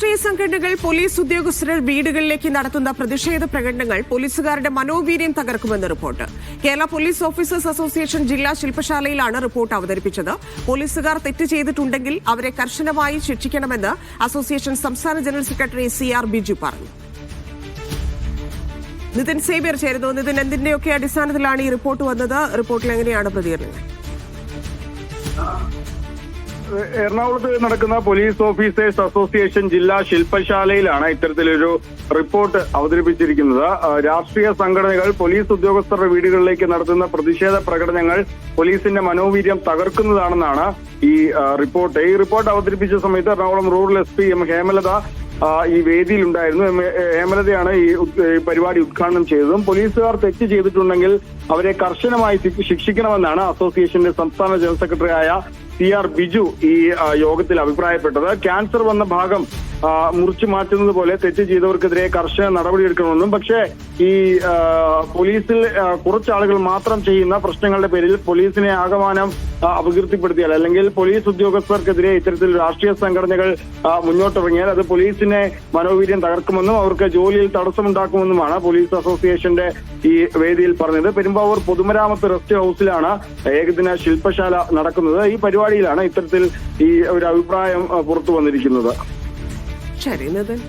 രാഷ്ട്രീയ സംഘടനകൾ പോലീസ് ഉദ്യോഗസ്ഥർ വീടുകളിലേക്ക് നടത്തുന്ന പ്രതിഷേധ പ്രകടനങ്ങൾ പോലീസുകാരുടെ മനോവീര്യം തകർക്കുമെന്ന് report. Kerala police officers association ജില്ലാ ശില്പശാലയിലാണ് റിപ്പോർട്ട് അവതരിപ്പിച്ചത്. പോലീസുകാർ തെറ്റ് ചെയ്തിട്ടുണ്ടെങ്കിൽ അവരെ കർശനമായി ശിക്ഷിക്കണമെന്ന് അസോസിയേഷൻ സംസ്ഥാന general secretary C R Biju പറഞ്ഞു. നിതിൻ സേബിയർ ചേരുന്നു. നിതിൻ എന്തിന്റെയൊക്കെ അടിസ്ഥാനത്തിലാണ് ഈ റിപ്പോർട്ട് വന്നത്? റിപ്പോർട്ടിൽ എങ്ങനെയാണ് പ്രതികരണങ്ങൾ? എറണാകുളത്ത് നടക്കുന്ന പോലീസ് ഓഫീസേഴ്സ് അസോസിയേഷൻ ജില്ലാ ശില്പശാലയിലാണ് ഇത്തരത്തിലൊരു റിപ്പോർട്ട് അവതരിപ്പിച്ചിരിക്കുന്നത്. രാഷ്ട്രീയ സംഘടനകൾ പോലീസ് ഉദ്യോഗസ്ഥരുടെ വീടുകളിലേക്ക് നടത്തുന്ന പ്രതിഷേധ പ്രകടനങ്ങൾ പോലീസിന്റെ മനോവീര്യം തകർക്കുന്നതാണെന്നാണ് ഈ റിപ്പോർട്ട്. ഈ റിപ്പോർട്ട് അവതരിപ്പിച്ച സമയത്ത് Ernakulam rural S P M Hemalatha ഈ വേദിയിലുണ്ടായിരുന്നു. എം- എ- ഹേമലതയാണ് ഈ പരിപാടി ഉദ്ഘാടനം ചെയ്തതും. പോലീസുകാർ തെറ്റ് ചെയ്തിട്ടുണ്ടെങ്കിൽ അവരെ കർശനമായി ശിക്ഷ- ശിക്ഷിക്കണമെന്നാണ് അസോസിയേഷന്റെ സംസ്ഥാന ജനറൽ സെക്രട്ടറിയായ സി ആർ ബിജു ഈ യോഗത്തിൽ അഭിപ്രായപ്പെട്ടത്. ക്യാൻസർ വന്ന ഭാഗം മുറിച്ചു മാറ്റുന്നത് പോലെ തെറ്റ് ചെയ്തവർക്കെതിരെ കർശന നടപടിയെടുക്കണമെന്നും പക്ഷേ ഈ പോലീസിൽ കുറച്ചാളുകൾ മാത്രം ചെയ്യുന്ന പ്രശ്നങ്ങളുടെ പേരിൽ പോലീസിനെ ആകമാനം അപകീർത്തിപ്പെടുത്തിയാൽ അല്ലെങ്കിൽ പോലീസ് ഉദ്യോഗസ്ഥർക്കെതിരെ ഇത്തരത്തിൽ രാഷ്ട്രീയ സംഘടനകൾ മുന്നോട്ടിറങ്ങിയാൽ അത് പോലീസിനെ മനോവീര്യം തകർക്കുമെന്നും അവർക്ക് ജോലിയിൽ തടസ്സമുണ്ടാക്കുമെന്നുമാണ് പോലീസ് അസോസിയേഷന്റെ ഈ വേദിയിൽ പറഞ്ഞത്. പെരുമ്പാവൂർ പൊതുമരാമത്ത് റെസ്റ്റ് ഹൌസിലാണ് ഏകദിന ശില്പശാല നടക്കുന്നത്. ഈ പരിപാടിയിലാണ് ഇത്തരത്തിൽ ഈ ഒരു അഭിപ്രായം പുറത്തു വന്നിരിക്കുന്നത്. ശരി നിതിൻ